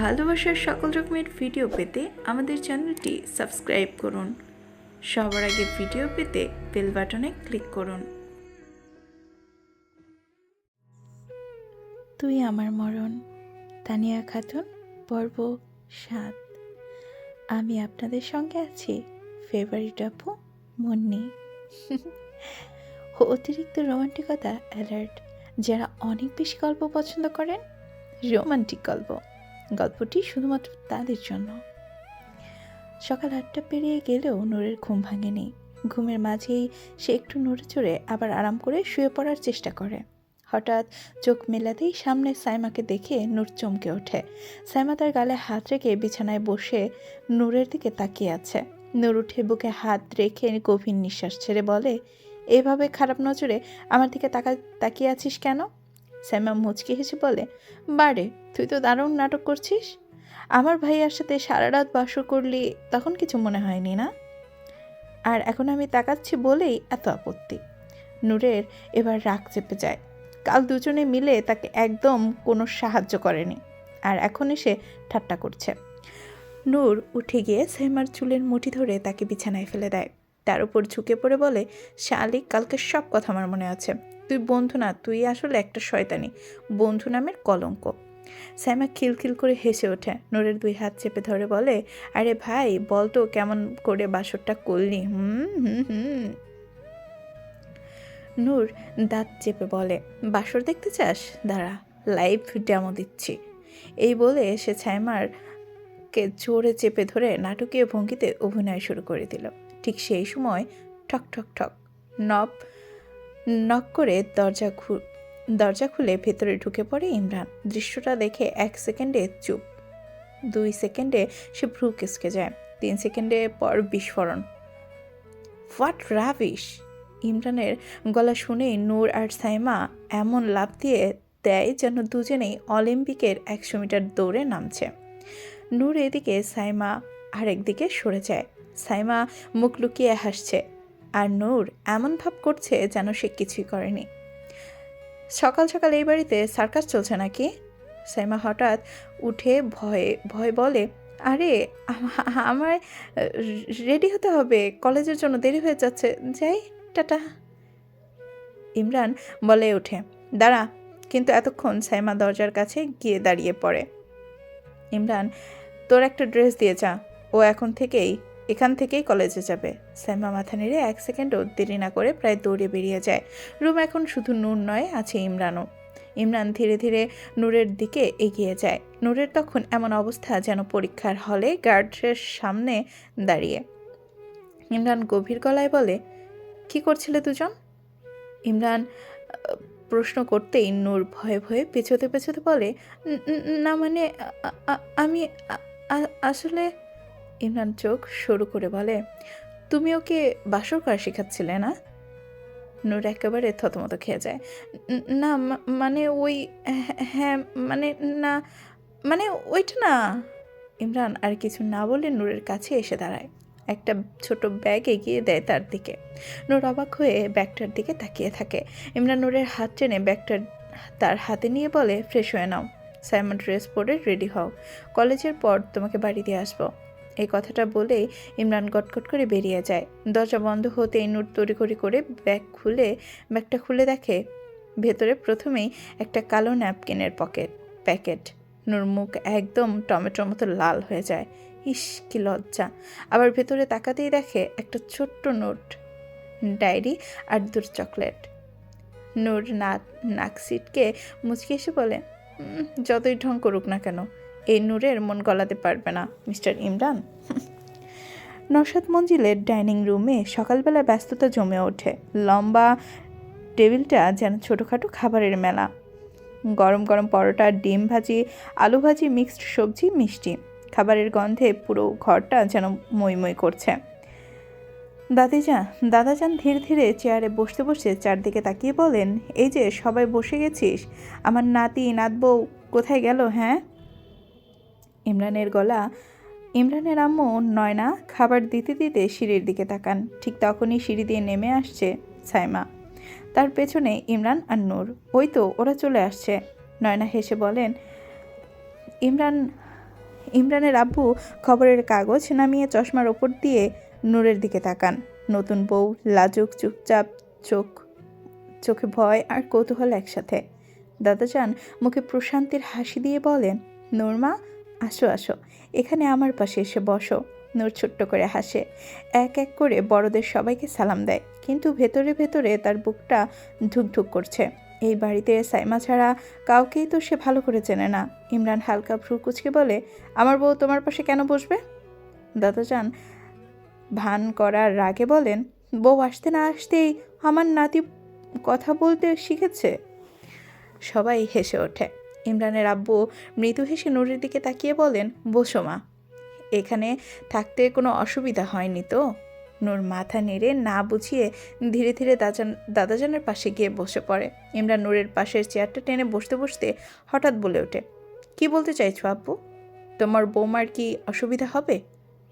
ভালোবাসার সকল রকমের ভিডিও পেতে আমাদের চ্যানেলটি সাবস্ক্রাইব করুন। সবার আগে ভিডিও পেতে বেল বাটনে ক্লিক করুন। তুই আমার মরণ, তানিয়া খাতুন, পর্ব সাত। আমি আপনাদের সঙ্গে আছি ফেভারিট আপু মুন্নি। অতিরিক্ত রোমান্টিকতা অ্যালার্ট যারা অনেক বেশি গল্প পছন্দ করেন রোমান্টিক গল্প। গল্পটি শুধুমাত্র তাদের জন্য। সকাল আটটা পেরিয়ে গেলেও নূরের ঘুম ভাঙেনি। ঘুমের মাঝেই সে একটু নড়ে চড়ে আবার আরাম করে শুয়ে পড়ার চেষ্টা করে। হঠাৎ চোখ মেলাতেই সামনে সাইমাকে দেখে নূর চমকে ওঠে। সাইমা তার গালে হাত রেখে বিছানায় বসে নূরের দিকে তাকিয়ে আছে। নূর উঠে বুকে হাত রেখে গভীর নিঃশ্বাস ছেড়ে বলে, এভাবে খারাপ নজরে আমার দিকে তাকা তাকিয়ে আছিস কেন? সাইমা মুচকি হেসে বলে, বারে, তুই তো দারুণ নাটক করছিস। আমার ভাইয়ার সাথে সারা রাত বাসর করলি, তখন কিছু মনে হয়নি না? আর এখন আমি তাকাচ্ছি বলেই এত আপত্তি। নূরের এবার রাগ চেপে যায়। কাল দুজনে মিলে তাকে একদম কোনো সাহায্য করেনি। আর এখন এসে ঠাট্টা করছে। নূর উঠে গিয়ে সেমার চুলের মুঠি ধরে তাকে বিছানায় ফেলে দেয়। তার উপর ঝুঁকে পড়ে বলে, শালিক, কালকে সব কথা আমার মনে আছে। তুই বন্ধু না, তুই আসলে একটা শয়তানি। বন্ধু নামের কলঙ্ক। স্যামা খিলখিল করে হেসে ওঠে। নূরের দুই হাত চেপে ধরে বলে, আরে ভাই, বল তো কেমন করে বাসরটা করলি? হুম হুম হুম। নূর দাঁত চেপে বলে, বাসর দেখতে চাস? দাঁড়া, লাইভ ডেমো দিচ্ছি। এই বলে সে ছাইমার কে জোরে চেপে ধরে নাটকীয় ভঙ্গিতে অভিনয় শুরু করে দিল। ঠিক সেই সময় ঠক ঠক ঠক, নব নক করে দরজা দরজা খুলে ভেতরে ঢুকে পড়ে ইমরান। দৃশ্যটা দেখে এক সেকেন্ডে চুপ। দুই সেকেন্ডে সে ভ্রু কেসকে যায়। তিন সেকেন্ডে পর বিস্ফোরণ। হোয়াট রাবিশ ইমরানের গলা শুনেই নূর আর সাইমা এমন লাভ দিয়ে দেয় যেন দুজনেই অলিম্পিকের একশো মিটার দৌড়ে নামছে। নূর এদিকে সাইমা আরেকদিকে সরে যায়। সাইমা মুখ লুকিয়ে হাসছে। আর নূর এমন ভাব করছে যেন সে কিছুই করেনি। সকাল সকাল এই বাড়িতে সার্কাস চলছে নাকি? সাইমা হঠাৎ উঠে ভয়ে, ভয় বলে, আরে, আমা- আমায় রেডি হতে হবে। কলেজের জন্য দেরি হয়ে যাচ্ছে। যাই, টাটা। ইমরান বলে ওঠে, দাঁড়া। কিন্তু এতক্ষণ সাইমা দরজার কাছে গিয়ে দাঁড়িয়ে পড়ে। ইমরান, তোর একটা ড্রেস দিয়ে যা। ও এখন থেকেই এখান থেকেই কলেজে যাবে। সাইমা মাথা নেড়ে এক সেকেন্ডও দেরি না করে প্রায় দৌড়ে বেরিয়ে যায়। রুম এখন শুধু নূর নয়, আছে ইমরানও। ইমরান ধীরে ধীরে নূরের দিকে এগিয়ে যায়। নূরের তখন এমন অবস্থা যেন পরীক্ষার হলে গার্ডের সামনে দাঁড়িয়ে। ইমরান গভীর গলায় বলে, কি করছিলে দুজন? ইমরান প্রশ্ন করতেই নূর ভয়ে ভয়ে পেছোতে পেছোতে বলে, "ন- মানে আমি আসলে ইমরান চোখ সরু করে বলে, তুমি ওকে বাসর করা শেখাচ্ছিলে না? নূর একেবারে থতমত খেয়ে যায়। না মানে ওই, হ্যাঁ- মানে না মানে ওইটা না। ইমরান আর কিছু না বলে নূরের কাছে এসে দাঁড়ায়। একটা ছোট ব্যাগ এগিয়ে দেয় তার দিকে। নূর অবাক হয়ে ব্যাগটার দিকে তাকিয়ে থাকে। ইমরান নূরের হাত টেনে ব্যাগটার, তার হাতে নিয়ে বলে, ফ্রেশ হয়ে নাও। সাইমন ড্রেস পরে রেডি হও। কলেজের পর তোমাকে বাড়ি দিয়ে আসব। এই কথাটা বলেই ইমরান গটগট করে বেরিয়ে যায়। দরজা বন্ধ হতেই নূর তড়িঘড়ি করে ব্যাগ খুলে, ব্যাগটা খুলে দেখে, ভেতরে প্রথমেই একটা কালো ন্যাপকিনের পকেট, প্যাকেট। নূর মুখ একদম টমেটোর মতো লাল হয়ে যায়। ইস, কি লজ্জা। আবার ভেতরে তাকাতেই দেখে একটা ছোট্ট নোট, ডায়েরি আর দুর চকলেট। নূর নাক নাক সিটকে মুচকে এসে বলে যতই ঢং করুক না কেন। এই নূরের মন গলাতে পারবে না, মিস্টার ইমরান। নসাদ মঞ্জিলের ডাইনিং রুমে সকালবেলা ব্যস্ততা জমে ওঠে। লম্বা টেবিলটা যেন ছোটোখাটো খাবারের মেলা। গরম গরম পরোটা, ডিম ভাজি, আলু ভাজি, মিক্সড সবজি, মিষ্টি। খাবারের গন্ধে পুরো ঘরটা যেন মই মই করছে। দাদিজা, দাদাজান ধীরে ধীরে চেয়ারে বসতে বসে চারদিকে তাকিয়ে বলেন, এই যে, সবাই বসে গেছিস? আমার নাতি, নাতবউ কোথায় গেল হ্যাঁ? ইমরানের গলা। ইমরানের আম্মু নয়না খাবার দিতে দিতে সিঁড়ির দিকে তাকান। ঠিক তখনই সিঁড়ি দিয়ে নেমে আসছে সাইমা। তার পেছনে ইমরান আর নূর। ওই তো, ওরা চলে আসছে। নয়না হেসে বলেন, ইমরান, ইমরানের আব্বু খবরের কাগজ নামিয়ে চশমার ওপর দিয়ে নূরের দিকে তাকান। নতুন বউ, লাজুক, চুপচাপ, চোখ, চোখে ভয় আর কৌতূহল একসাথে। দাদাজান মুখে প্রশান্তির হাসি দিয়ে বলেন নূরমা আসো আসো। এখানে আমার পাশে এসে বসো। নূর ছোট্ট করে হাসে। এক এক করে বড়দের সবাইকে সালাম দেয়। কিন্তু ভেতরে ভেতরে তার বুকটা ঢুকঢুক করছে। এই বাড়িতে সাইমা ছাড়া কাউকেই তো সে ভালো করে চেনে না। ইমরান হালকা ভ্রু কুচকে বলে, আমার বউ তোমার পাশে কেন বসবে? দাদাজান ভান করার রাগে বলেন, বউ আসতে না আসতেই আমার নাতি কথা বলতে শিখেছে? সবাই হেসে ওঠে। ইমরানের আব্বু মৃদু হেসে নুরের দিকে তাকিয়ে বলেন, বসো মা, এখানে থাকতে কোনো অসুবিধা হয়নি তো? নূর মাথা নেড়ে না বুঝিয়ে ধীরে ধীরে দাদাজান দাদাজানের পাশে গিয়ে বসে পড়ে। ইমরান নূরের পাশের চেয়ারটা টেনে বসতে বসতে হঠাৎ বলে ওঠে, কি বলতে চাইছো আব্বু? তোমার বৌমার কি অসুবিধা হবে?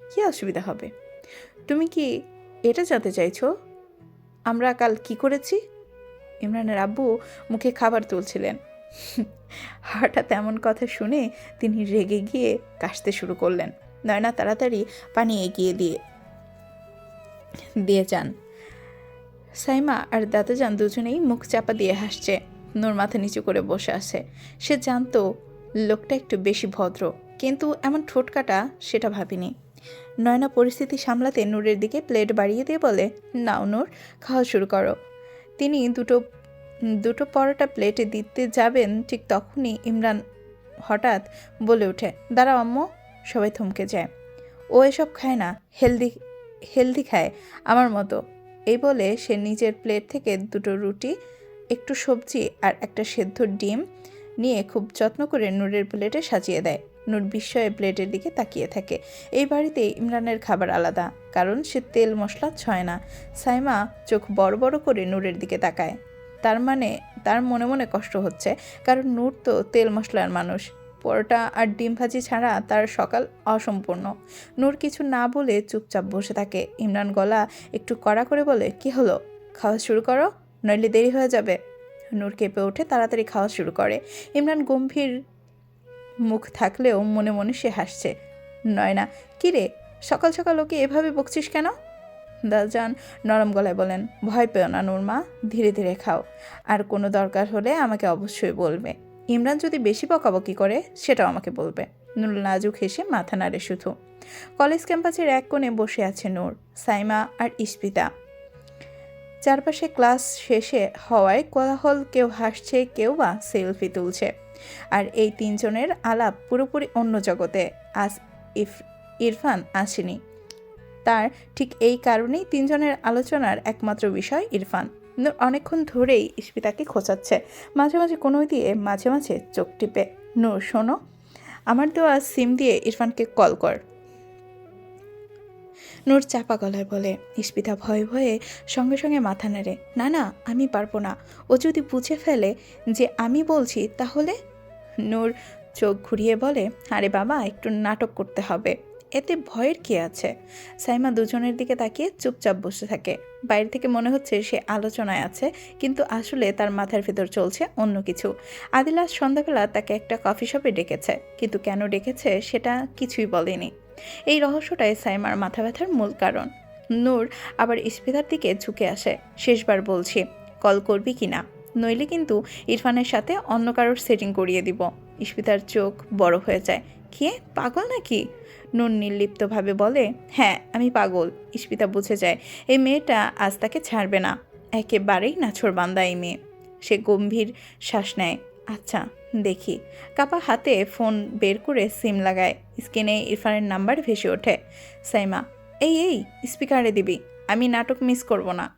কি অসুবিধা হবে? তুমি কি এটা জানতে চাইছো? আমরা কাল কি করেছি? ইমরানের আব্বু মুখে খাবার তুলছিলেন। হঠাৎ এমন কথা শুনে তিনি রেগে গিয়ে কাশতে শুরু করলেন। নয়না তাড়াতাড়ি পানি এগিয়ে দিয়ে দিয়ে যান। সাইমা আর দাদাজান দুজনেই মুখ চাপা দিয়ে হাসছে। নূর মাথা নিচু করে বসে আছে। সে জানতো লোকটা একটু বেশি ভদ্র, কিন্তু এমন ঠোঁটকাটা সেটা ভাবিনি। নয়না পরিস্থিতি সামলাতে নূরের দিকে প্লেট বাড়িয়ে দিয়ে বলে, নাও নূর, খাওয়া শুরু করো। তিনি দুটো দুটো পরোটা প্লেটে দিতে যাবেন ঠিক তখনই ইমরান হঠাৎ বলে ওঠে, দাঁড়াও আম্মু। সবাই থমকে যায়। ও এসব খায় না, হেলদি হেলদি খায়, আমার মতো। এই বলে সে নিজের প্লেট থেকে দুটো রুটি, একটু সবজি আর একটা সেদ্ধ ডিম নিয়ে খুব যত্ন করে নূরের প্লেটে সাজিয়ে দেয়। নূর বিস্ময়ে প্লেটের দিকে তাকিয়ে থাকে। এই বাড়িতে ইমরানের খাবার আলাদা, কারণ সে তেল মশলা ছয় না। সাইমা চোখ বড় বড় করে নূরের দিকে তাকায়। তার মানে তার মনে মনে কষ্ট হচ্ছে। কারণ নূর তো তেল মশলার মানুষ। পরোটা আর ডিম ভাজি ছাড়া তার সকাল অসম্পূর্ণ। নূর কিছু না বলে চুপচাপ বসে থাকে। ইমরান গলা একটু কড়া করে বলে, কি হলো? খাওয়া শুরু করো? নইলে দেরি হয়ে যাবে। নূর কেঁপে ওঠে, তাড়াতাড়ি খাওয়া শুরু করে। ইমরান গম্ভীর মুখ থাকলেও মনে মনে সে হাসছে। নয়না, কিরে? সকাল সকাল ওকে এভাবে বকছিস কেন? দাজান নরম গলায় বলেন, ভয় পেও না নূরমা, ধীরে ধীরে খাও। আর কোনো দরকার হলে আমাকে অবশ্যই বলবে। ইমরান যদি বেশি বকাবকি করে, সেটাও আমাকে বলবে। নূর নাজুক হেসে মাথা নাড়ে শুধু। কলেজ ক্যাম্পাসের এক কোণে বসে আছে নূর, সাইমা আর ইস্পিতা। চারপাশে ক্লাস শেষে হওয়ায় কোলাহল কেউ হাসছে, কেউ বা সেলফি তুলছে। আর এই তিনজনের আলাপ পুরোপুরি অন্য জগতে। আজ ইফ ইরফান আসেনি। তার ঠিক এই কারণেই তিনজনের আলোচনার একমাত্র বিষয় ইরফান। নূর অনেকক্ষণ ধরেই ইস্পিতাকে খোঁচাচ্ছে। মাঝে মাঝে কোনো দিয়ে মাঝে মাঝে চোখ টিপে। নূর শোনো, আমার দেওয়া সিম দিয়ে ইরফানকে কল কর। নূর চাপা গলায় বলে ইস্পিতা ভয়ে ভয়ে সঙ্গে সঙ্গে মাথা নেড়ে, না না, আমি পারব না। ও যদি বুঝে ফেলে যে আমি বলছি, তাহলে? নূর চোখ ঘুরিয়ে বলে, আরে বাবা, একটু নাটক করতে হবে। এতে ভয়ের কি আছে? সাইমা দুজনের দিকে তাকিয়ে চুপচাপ বসে থাকে। বাইরে থেকে মনে হচ্ছে সে আলোচনায় আছে, কিন্তু আসলে তার মাথার ভেতর চলছে অন্য কিছু। আদিলাস সন্ধ্যাবেলা তাকে একটা কফি শপে ডেকেছে, কিন্তু কেন ডেকেছে সেটা কিছুই বলেনি। এই রহস্যটাই সাইমার মাথা ব্যথার মূল কারণ। নূর আবার ইস্পিতার দিকে ঝুঁকে আসে। শেষবার বলছি, কল করবি কি না? নইলে কিন্তু ইরফানের সাথে অন্য কারোর সেটিং করিয়ে দিব। ইস্পিতার চোখ বড় হয়ে যায়। কে? পাগল নাকি? নুন নির্লিপ্তভাবে বলে হ্যাঁ আমি পাগল ইস্পিতা বুঝে যায়। এই মেয়েটা আজ তাকে ছাড়বে না। একেবারেই নাছর বান্দা এই মেয়ে। সে গম্ভীর শ্বাস নেয়। আচ্ছা দেখি। কাপা হাতে ফোন বের করে সিম লাগায়। স্ক্রিনে ইরফানের নাম্বার ভেসে ওঠে। সাইমা, এই এই, স্পিকারে দিবি। আমি নাটক মিস করব না।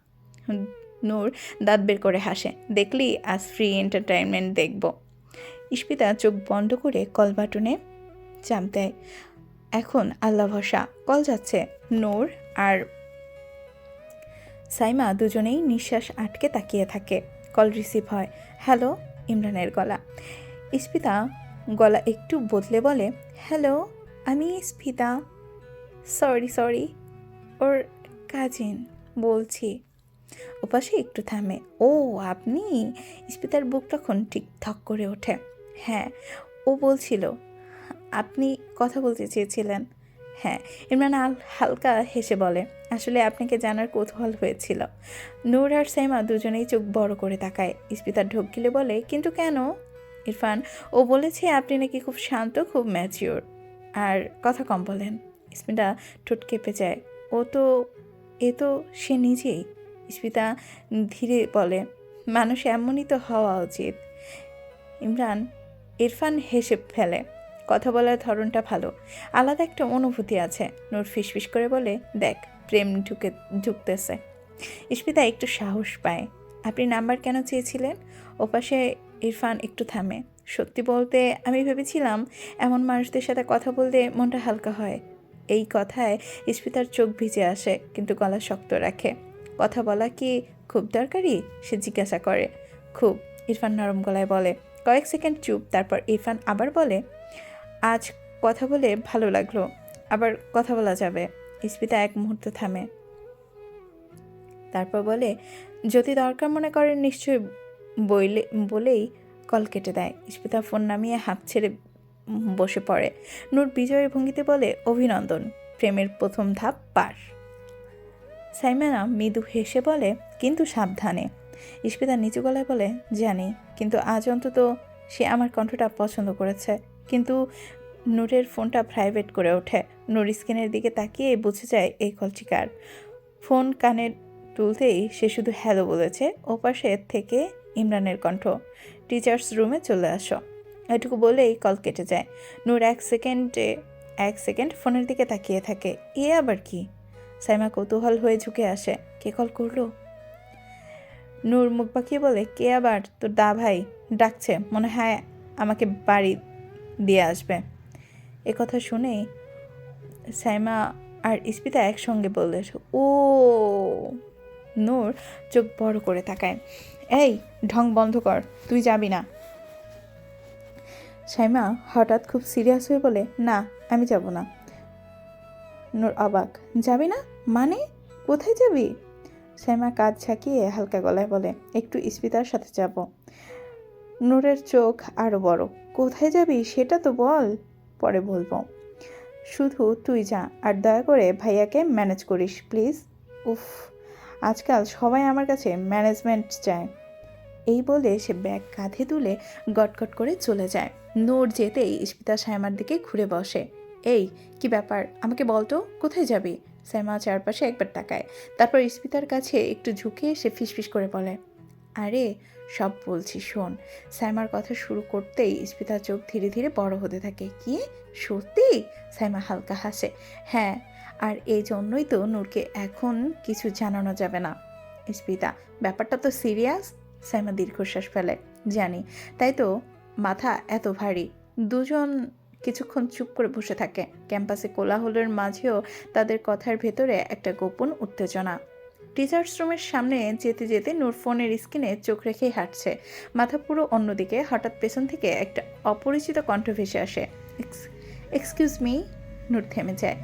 নূর দাঁত বের করে হাসে। দেখলি, আজ ফ্রি এন্টারটেনমেন্ট দেখব। ইস্পিতা চোখ বন্ধ করে কল বাটনে চাপ দেয়। এখন আল্লাহ ভরসা, কল যাচ্ছে নূর আর সাইমা দুজনেই নিঃশ্বাস আটকে তাকিয়ে থাকে। কল রিসিভ হয়, হ্যালো, ইমরানের গলা। ইস্পিতা গলা একটু বদলে বলে, হ্যালো, আমি স্পিতা সরি সরি, ওর কাজিন, বলছি। ওপাশে একটু থামে, ও, আপনি? স্পিতার বুক তখন ঠিক থক করে ওঠে। হ্যাঁ ও বলছিল আপনি কথা বলতে চেয়েছিলেন? হ্যাঁ ইমরান আল হালকা হেসে বলে, আসলে আপনাকে জানার কৌতূহল হয়েছিল। নূর আর সাইমা দুজনেই চোখ বড় করে তাকায়। ইস্পিতা ঢোক গিলে বলে, কিন্তু কেন? ইরফান, ও বলেছে আপনি নাকি খুব শান্ত, খুব ম্যাচিওর আর কথা কম বলেন। ইস্মিতা ঠোঁট কেঁপে যায়। ও তো, এ তো সে নিজেই। ইস্পিতা ধীরে বলে, মানুষ এমনই তো হওয়া উচিত। ইমরান, ইরফান হেসে ফেলে কথা বলার ধরনটা ভালো। আলাদা একটা অনুভূতি আছে। নূর ফিসফিস করে বলে, দেখ, প্রেম ঢুকে, ঢুকতেছে। ইস্পিতা একটু সাহস পায়। আপনি নাম্বার কেন চেয়েছিলেন? ওপাশে ইরফান একটু থামে। সত্যি বলতে আমি ভেবেছিলাম এমন মানুষদের সাথে কথা বললে মনটা হালকা হয়। এই কথায় ইস্পিতার চোখ ভিজে আসে, কিন্তু গলা শক্ত রাখে। কথা বলা কি খুব দরকারি? সে জিজ্ঞাসা করে। খুব। ইরফান নরম গলায় বলে। কয়েক সেকেন্ড চুপ, তারপর ইরফান আবার বলে আজ কথা বলে ভালো লাগল। আবার কথা বলা যাবে। ইস্পিতা এক মুহূর্ত থামে। তারপর বলে, যদি দরকার মনে করেন নিশ্চয়ই বইলে, বলেই কল কেটে দেয়। ইস্পিতা ফোন নামিয়ে হাঁপ ছেড়ে বসে পড়ে। নূর বিজয়ের ভঙ্গিতে বলে, অভিনন্দন, প্রেমের প্রথম ধাপ পার। সাইমানা মৃদু হেসে বলে, কিন্তু সাবধানে। ইস্পিতা নিচু গলায় বলে, জানি, কিন্তু আজ অন্তত সে আমার কণ্ঠটা পছন্দ করেছে। কিন্তু নূরের ফোনটা প্রাইভেট করে ওঠে। নূর স্ক্রিনের দিকে তাকিয়ে বুঝে যায় এই কলটি কার ফোন কানে তুলতেই সে শুধু হ্যালো বলেছে, ওপাশে থেকে ইমরানের কণ্ঠ টিচার্স রুমে চলে আসো। এটুকু বলেই কল কেটে যায়। নূর এক সেকেন্ডে এক সেকেন্ড ফোনের দিকে তাকিয়ে থাকে। এ আবার কি? সাইমা কৌতূহল হয়ে ঝুঁকে আসে। কে কল করল? নূর মুখ পাকিয়ে বলে, কে আবার? তোর দা ভাই ডাকছে। মনে হয় আমাকে বাড়ি দিয়ে আসবে। কথা শুনেই সাইমা আর ইস্পিতা একসঙ্গে বললে, ও, নূর, চোখ বড় করে তাকায়। এই, ঢং বন্ধ কর, তুই যাবি না। সাইমা হঠাৎ খুব সিরিয়াস হয়ে বলে, না, আমি যাব না। নূর অবাক, যাবি না? মানে? কোথায় যাবি? সাইমা কাজ ঝাঁকিয়ে হালকা গলায় বলে, একটু ইস্পিতার সাথে যাব। নূরের চোখ আরও বড়। কোথায় যাবি সেটা তো বল, পরে বলব। শুধু তুই যা, আর দয়া করে ভাইয়াকে ম্যানেজ করিস, প্লিজ। উফ, আজকাল সবাই আমার কাছে ম্যানেজমেন্ট চায়। এই বলে সে ব্যাগ কাঁধে তুলে গটগট করে চলে যায়। নোর যেতেই ইস্পিতা সায়মার দিকে ঘুরে বসে। এই, কি ব্যাপার? আমাকে বলতো কোথায় যাবি? সাইমা চারপাশে একবার তাকায়। তারপর ইস্পিতার কাছে একটু ঝুঁকে এসে ফিসফিস করে বলে আরে, সব বলছি, শোন। সাইমার কথা শুরু করতেই ইস্পিতার চোখ ধীরে ধীরে বড় হতে থাকে। কি? সত্যি? সাইমা হালকা হাসে। হ্যাঁ আর এই জন্যই তো নূরকে এখন কিছু জানানো যাবে না। ইস্পিতা ব্যাপারটা তো সিরিয়াস? সাইমা দীর্ঘশ্বাস ফেলে। জানি, তাই তো, মাথা এত ভারী। দুজন কিছুক্ষণ চুপ করে বসে থাকে। ক্যাম্পাসে কোলাহলের মাঝেও তাদের কথার ভেতরে একটা গোপন উত্তেজনা। টিচার্স রুমের সামনে যেতে যেতে নূর ফোনের স্ক্রিনে চোখ রেখেই হাঁটছে। মাথা পুরো অন্যদিকে, হঠাৎ পেছন থেকে একটা অপরিচিত কণ্ঠ ভেসে আসে। এক্সকিউজ মি, নূর থেমে যায়।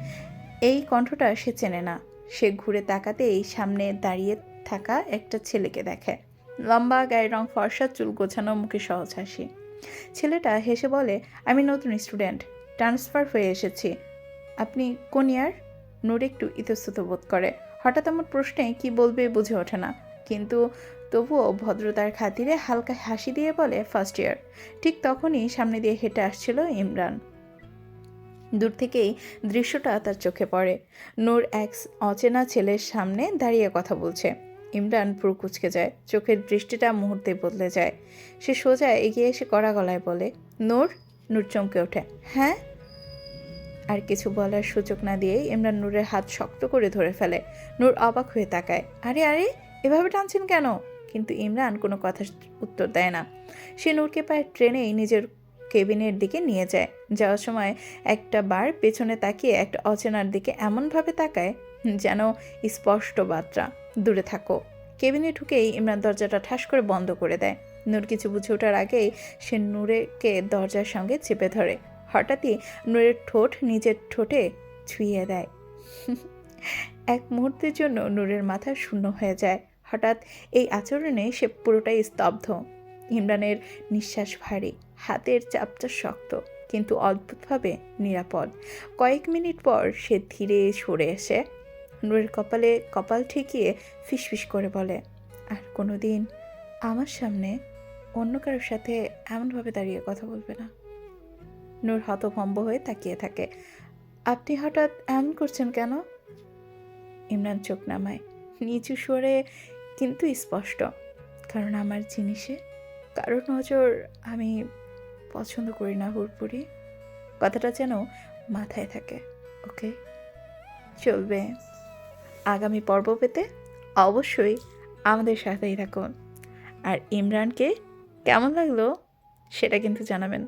এই কণ্ঠটা সে চেনে না। সে ঘুরে তাকাতেই সামনে দাঁড়িয়ে থাকা একটা ছেলেকে দেখে। লম্বা গায়ের রং ফর্সা, চুল গোছানো, মুখে সহজ হাসি। ছেলেটা হেসে বলে, আমি নতুন স্টুডেন্ট, ট্রান্সফার হয়ে এসেছি। আপনি কোন ইয়ার? নূর একটু ইতস্তত বোধ করে। হঠাৎ আমার প্রশ্নে কি বলবে বুঝে ওঠে না। কিন্তু তবুও ভদ্রতার খাতিরে হালকা হাসি দিয়ে বলে ফার্স্ট ইয়ার ঠিক তখনই সামনে দিয়ে হেঁটে আসছিল ইমরান। দূর থেকেই দৃশ্যটা তার চোখে পড়ে। নূর এক অচেনা ছেলের সামনে দাঁড়িয়ে কথা বলছে। ইমরান পুরো কুচকে যায়। চোখের দৃষ্টিটা মুহূর্তে বদলে যায়। সে সোজা এগিয়ে এসে কড়া গলায় বলে, নূর? নূর চমকে ওঠে হ্যাঁ? আর কিছু বলার সুযোগ না দিয়ে ইমরান নূরের হাত শক্ত করে ধরে ফেলে। নূর অবাক হয়ে তাকায়। আরে আরে, এভাবে টানছেন কেন? কিন্তু ইমরান কোনো কথা উত্তর দেয় না। সে নূরকে পায় ট্রেনেই নিজের কেবিনের দিকে নিয়ে যায়। যাওয়ার সময় একটা বার পেছনে তাকিয়ে একটা অচেনার দিকে এমনভাবে তাকায় যেন স্পষ্ট বার্তা। দূরে থাকো। কেবিনে ঢুকেই ইমরান দরজাটা ঠাস করে বন্ধ করে দেয়। নূর কিছু বুঝে ওঠার আগেই সে নূরেকে দরজার সঙ্গে চেপে ধরে। হঠাৎই নূরের ঠোঁট নিজের ঠোঁটে ছুঁয়ে দেয়। এক মুহূর্তের জন্য নূরের মাথা শূন্য হয়ে যায়। হঠাৎ এই আচরণে সে পুরোটাই স্তব্ধ। ইমরানের নিঃশ্বাস ভারী, হাতের চাপটা শক্ত, কিন্তু অদ্ভুতভাবে নিরাপদ। কয়েক মিনিট পর সে ধীরে সরে এসে নূরের কপালে কপাল ঠেকিয়ে ফিসফিস করে বলে, আর কোনো দিন আমার সামনে অন্য কারোর সাথে এমনভাবে দাঁড়িয়ে কথা বলবে না। নূর হতভম্ব হয়ে তাকিয়ে থাকে। আপনি হঠাৎ এমন করছেন কেন? ইমরান চোখ নামায়। নিচু সরে কিন্তু স্পষ্ট। কারণ আমার জিনিসে কারও নজর আমি পছন্দ করি না হুড়পুরি কথাটা যেন মাথায় থাকে, ওকে? চলবে। আগামী পর্ব পেতে অবশ্যই আমাদের সাথেই থাকুন। আর ইমরানকে কেমন লাগল সেটা কিন্তু জানাবেন।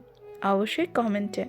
অবশ্যই কমেন্টে।